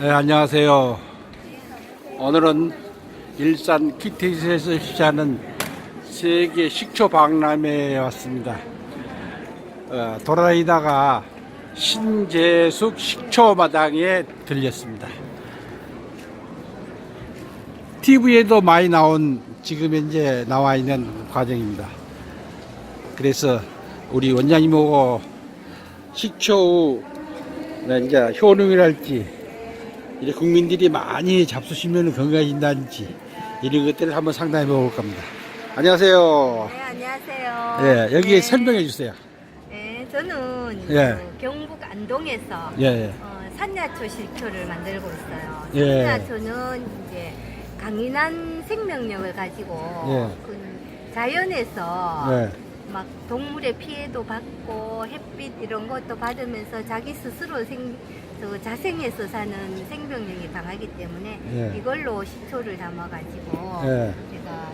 네, 안녕하세요. 오늘은 일산 키티스에서 시작하는 세계 식초 박람회에 왔습니다. 어, 돌아다니다가 신재숙 식초 마당에 들렸습니다. TV에도 많이 나온 지금 현재 나와 있는 과정입니다. 그래서 우리 원장님하고 식초 네, 이제 효능이랄지 이제 국민들이 많이 잡수시면 건강해진다든지 이런 것들을 한번 상담해 볼 겁니다. 안녕하세요. 네, 안녕하세요. 예, 여기 네. 설명해 주세요. 네, 저는 예. 그 경북 안동에서 예, 예. 어, 산야초 식초를 만들고 있어요. 예. 산야초는 이제 강인한 생명력을 가지고 예. 그 자연에서 예. 막 동물의 피해도 받고 햇빛 이런 것도 받으면서 자기 스스로 생, 그 자생해서 사는 생명력이 강하기 때문에 예. 이걸로 식초를 담아가지고 예. 제가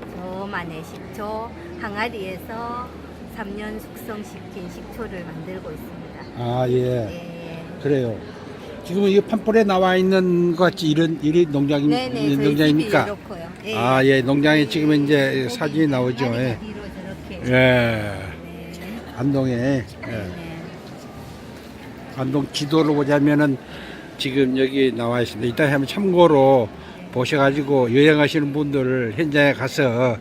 그 저만의 식초 항아리에서 3년 숙성시킨 식초를 만들고 있습니다. 아, 예. 예. 그래요. 지금 이 판볼에 나와 있는 것 같이 이런 이리 농장 네네 집이 농장입니까? 이렇고요. 아, 예. 농장에 지금 이제 거기 사진이 나오죠. 예. 예. 네. 안동에 예. 네. 안동 지도를 보자면은 지금 여기 나와 있습니다. 이따 한번 참고로 보셔가지고 여행하시는 분들 현장에 가서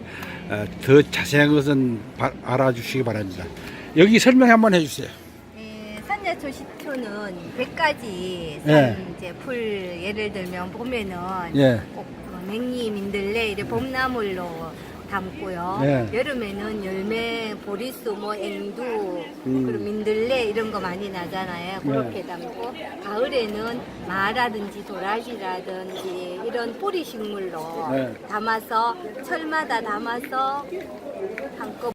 어, 더 자세한 것은 바- 알아주시기 바랍니다. 여기 설명 한번 해주세요. 네, 산야초 식초는 100가지 산 예. 이제 풀 예를 들면 봄에는 예. 꼭 어, 냉이, 민들레 이래 봄나물로 담고요. 예. 여름에는 열매, 보리수, 뭐 앵두, 음. 그리고 민들레 이런 거 많이 나잖아요. 네. 그렇게 담고 가을에는 마라든지 도라지라든지 이런 뿌리 식물로 네. 담아서 철마다 담아서 한꺼